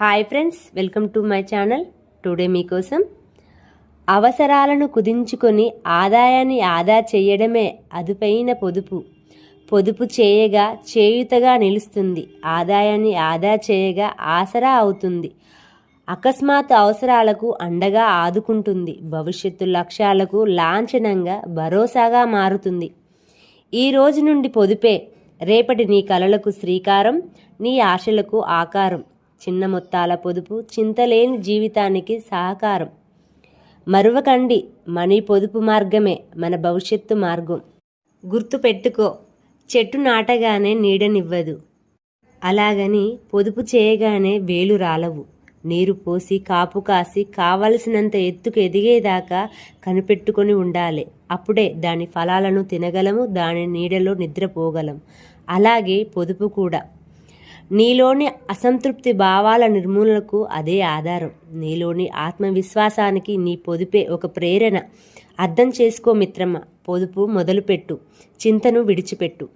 Hi friends welcome to my channel. Today మీకోసం అవసరాలను కుదించుకొని ఆదాయాన్ని ఆదా చేయడమే అదుపైన పొదుపు. పొదుపు చేయగా చేయుతగా నిలుస్తుంది. ఆదాయాన్ని ఆదా చేయగా ఆసరా అవుతుంది. అకస్మాత్ అవసరాలకు అండగా ఆదుకుంటుంది. భవిష్యత్తు లక్ష్యాలకు లాంఛనంగా భరోసాగా మారుతుంది. ఈ రోజు నుండి పొదుపే. రేపటి నీ కలలకు శ్రీకారం నీ ఆశలకు ఆకారం. చిన్న మొత్తాల పొదుపు చింతలేని జీవితానికి సహకారం. మరువకండి మనీ పొదుపు మార్గమే మన భవిష్యత్తు మార్గం. గుర్తుపెట్టుకో చెట్టు నాటగానే నీడనివ్వదు. అలాగని పొదుపు చేయగానే వేలు రాలవు. నీరు పోసి కాపు కాసి కావలసినంత ఎత్తుకు ఎదిగేదాకా కనిపెట్టుకొని ఉండాలి. అప్పుడే దాని ఫలాలను తినగలము దాని నీడలో నిద్రపోగలం. అలాగే పొదుపు కూడా. నీలోని అసంతృప్తి భావాల నిర్మూలనకు అదే ఆధారం. నీలోని ఆత్మవిశ్వాసానికి నీ పొదుపే ఒక ప్రేరణ. అర్థం చేసుకో మిత్రమా పొదుపు మొదలుపెట్టు. చింతను విడిచిపెట్టు.